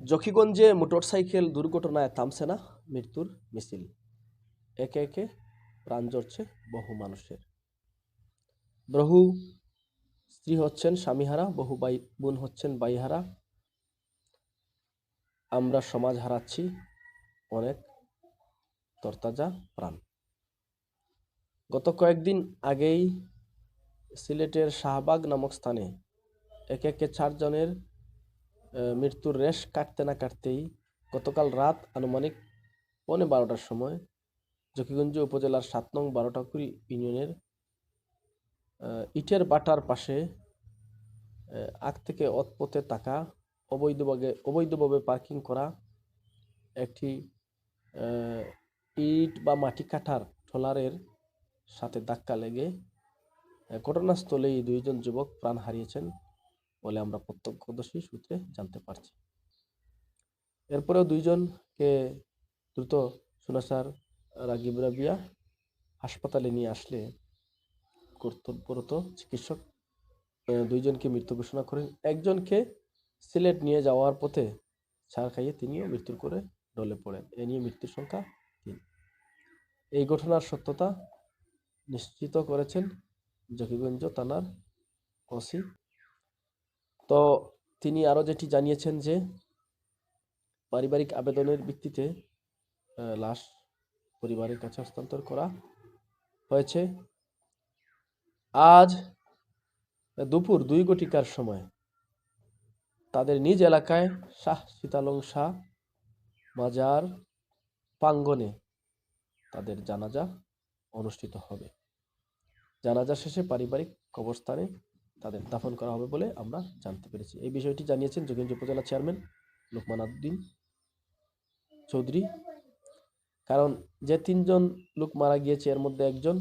জকিগঞ্জে motorcycle দুর্ঘটনায় থামছে না মৃত্যুর মিছিল। একে একে প্রাণ জড়ছে বহু মানুষের। বহু স্ত্রী হচ্ছেন স্বামীহারা, বহু বাই বোন হচ্ছেন বাইহারা আমরা সমাজ হারাচ্ছি অনেক তরতাজা প্রাণ। গত কয়েকদিন আগেই সিলেটের শাহবাগ নামক স্থানে একে একে চারজনের মৃত্যুর রেশ কাটতে না কাটতেই গতকাল রাত আনুমানিক পৌনে বারোটার সময় জকিগঞ্জ উপজেলার সাত নং বারোটাকুড়ি ইউনিয়নের ইটের বাটার পাশে আগ থেকে অতপথে থাকা অবৈধভাবে অবৈধভাবে পার্কিং করা একটি ইট বা মাটি কাটার ট্রলারের সাথে ধাক্কা লেগে ঘটনাস্থলেই দুইজন যুবক প্রাণ হারিয়েছেন। বলে আমরা প্রত্যক্ষদর্শী সূত্রে জানতে পারছি। এরপরেও দুইজনকে দ্রুত সুনাসার রাগিব রাবিয়া হাসপাতালে নিয়ে আসলে কর্তব্যরত চিকিৎসক দুইজনকে মৃত্যু ঘোষণা করেন। একজনকে সিলেট নিয়ে যাওয়ার পথে ছাড় খাইয়ে তিনিও মৃত্যুর করে ডলে পড়েন। এ নিয়ে মৃত্যুর সংখ্যা তিন। এই ঘটনার সত্যতা নিশ্চিত করেছেন জকিগঞ্জ থানার ওসি তো তিনি আরও যেটি জানিয়েছেন যে পারিবারিক আবেদনের ভিত্তিতে লাশ পরিবারের কাছে হস্তান্তর করা হয়েছে। আজ দুপুর দুই ঘটিকার সময় তাদের নিজ এলাকায় শাহ সীতালং শাহ মাজার প্রাঙ্গনে তাদের জানাজা অনুষ্ঠিত হবে। জানাজা শেষে পারিবারিক কবরস্থানে তাদের দাফন করা হবে বলে আমরা জানতে পেরেছি। এই বিষয়টি জানিয়েছেন যোগেন্দ্র উপজেলা চেয়ারম্যান লোকমান উদ্দিন চৌধুরী। কারণ যে তিনজন লোক মারা গিয়েছে, এর মধ্যে একজন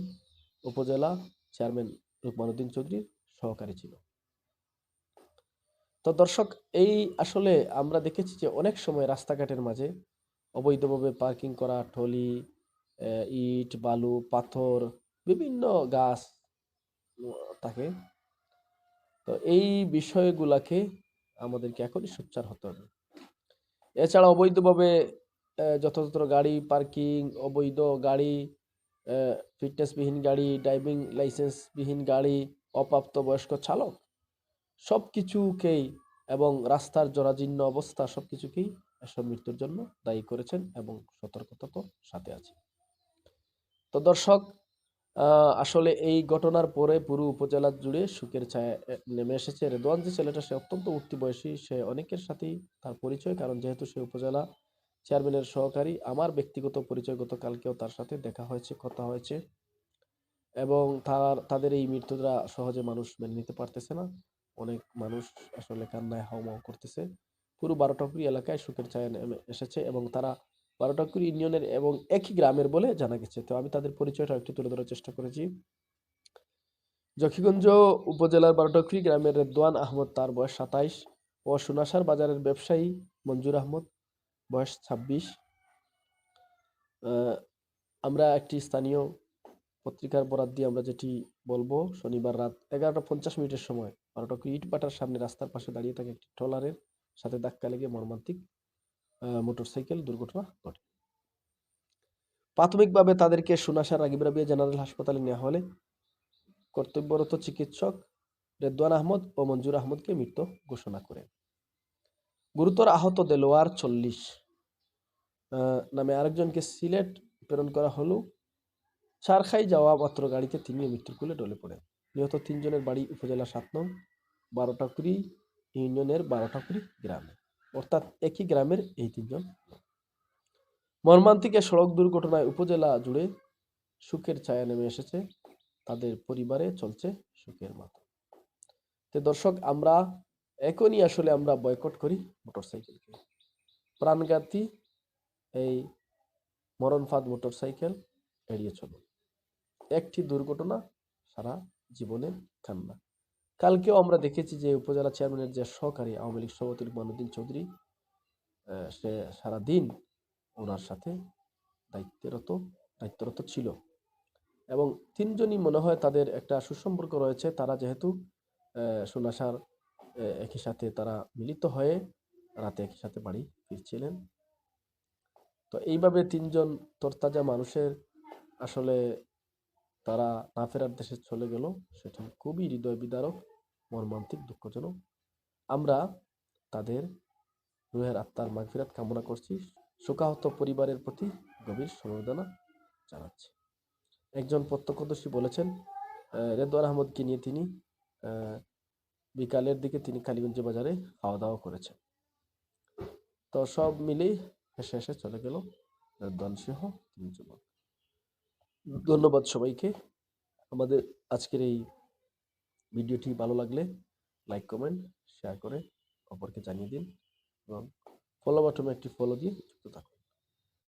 উপজেলা চেয়ারম্যান লোকমান উদ্দিন চৌধুরীর সহকারী ছিল। তো দর্শক, এই আসলে আমরা দেখেছি যে অনেক সময় রাস্তাঘাটের মাঝে অবৈধভাবে পার্কিং করা টলি ইট, বালু, পাথর, বিভিন্ন গাছ থাকে তো এই বিষয়গুলাকে আমাদেরকে এখনই সোচ্চার হতে হবে। এছাড়া অবৈধভাবে যত্রতত্র গাড়ি, পার্কিং, অবৈধ গাড়ি ফিটনেসবিহীন গাড়ি, ড্রাইভিং লাইসেন্সবিহীন গাড়ি অপ্রাপ্ত বয়স্ক চালক সব কিছুকেই এবং রাস্তার জরাজীর্ণ অবস্থা সব কিছুকেই এসব মৃত্যুর জন্য দায়ী করেছেন এবং সতর্কতা তো সাথে আছে। তো দর্শক আসলে এই ঘটনার পরে পুরো উপজেলা জুড়ে সুখের ছায়া নেমে এসেছে। রেদওয়ান যে ছেলেটা, সে অত্যন্ত উঠতি বয়সী সে অনেকের সাথেই তার পরিচয়, কারণ যেহেতু সে উপজেলা চেয়ারম্যানের সহকারী, আমার ব্যক্তিগত পরিচয় গতকালকেও তার সাথে দেখা হয়েছে, কথা হয়েছে। এবং তার, তাদের এই মৃত্যুটা সহজে মানুষ মেনে নিতে পারতেছে না। অনেক মানুষ আসলে কান্নায় হাওমাও করতেছে। পুরো বারোটাকুড়ি এলাকায় সুখের ছায়া নেমে এসেছে এবং তারা বারোটাকুড়ি ইউনিয়নের এবং একই গ্রামের বলে জানা গেছে। তো আমি তাদের পরিচয়টা একটু তুলে ধরার চেষ্টা করেছি। জকিগঞ্জ উপজেলার বারোটাকুড়ি গ্রামের রেদওয়ান আহমদ, তার বয়স সাতাইশ ও সুনাসার বাজারের ব্যবসায়ী মঞ্জুর আহমদ, বয়স ছাব্বিশ। আমরা একটি স্থানীয় পত্রিকার বরাত দিয়ে আমরা যেটি বলব, শনিবার রাত এগারোটা পঞ্চাশ মিনিটের সময় বারোটাকুড়ি ইট বাটার সামনে রাস্তার পাশে দাঁড়িয়ে থাকে একটি ট্রলারের সাথে ধাক্কা লেগে মর্মান্তিক মোটরসাইকেল দুর্ঘটনা ঘটে। প্রাথমিকভাবে তাদেরকে সুনাসার রাগিব রাবিয়া জেনারেল হাসপাতালে নেওয়া হলে কর্তব্যরত চিকিৎসক রেদওয়ান আহমদ ও মঞ্জুর আহমদকে মৃত ঘোষণা করেন। গুরুতর আহত দেলোয়ার চল্লিশ নামে আরেকজনকে সিলেট প্রেরণ করা হলো। চারখাই যাওয়া মাত্র গাড়িতে তিনি মৃত্যুর কোলে ডলে পড়েন। নিহত তিনজনের বাড়ি উপজেলা সাত নং, বারোটাকুড়ি ইউনিয়নের বারোটাকুড়ি গ্রামে। অর্থাৎ একই গ্রামের এই তিনজন। মর্মান্তিক সড়ক দুর্ঘটনায় উপজেলা জুড়ে সুখের ছায়া নেমে এসেছে। তাদের পরিবারে চলছে সুখের মাত্রা তো দর্শক, আমরা এখনই আসলে আমরা বয়কট করি মোটরসাইকেলকে। প্রাণঘাতী এই মরণফাদ মোটরসাইকেল এড়িয়ে চলুন। একটি দুর্ঘটনা সারা জীবনে কান্না কালকেও আমরা দেখেছি যে উপজেলা চেয়ারম্যানের যে সহকারী আওয়ামী লীগ সভাপতি রুকমানুদ্দিন চৌধুরী সে সারাদিন ওনার সাথে দায়িত্বরত দায়িত্বরত ছিল। এবং তিনজনই মনে হয় তাদের একটা সুসম্পর্ক রয়েছে। তারা যেহেতু সোনাসার একই সাথে তারা মিলিত হয়ে রাতে একই সাথে বাড়ি ফিরছিলেন। তো এইভাবে তিনজন তরতাজা মানুষের আসলে তারা না ফেরার দেশে চলে গেল সেটি খুবই হৃদয় বিদারক মর্মান্তিক দুঃখজনক। আমরা তাদের রুহের আত্মার মাগফিরাত কামনা করছি। শোকাহত পরিবারের প্রতি গভীর সমবেদনা জানাচ্ছি। একজন প্রত্যক্ষদর্শী বলেছেন আহ, আহমদকে নিয়ে তিনি বিকালের দিকে তিনি কালীগঞ্জ বাজারে খাওয়া দাওয়া করেছেন। তো সব মিলেই হেসে হেসে চলে গেল রেদওয়ান সহ তিন যুবক ধন্যবাদ সবাইকে। আমাদের আজকের এই ভিডিওটি ভালো লাগলে লাইক, কমেন্ট, শেয়ার করে অপরকে জানিয়ে দিন এবং ফলো বাটনে একটি ফলো দিয়ে যুক্ত থাকুন।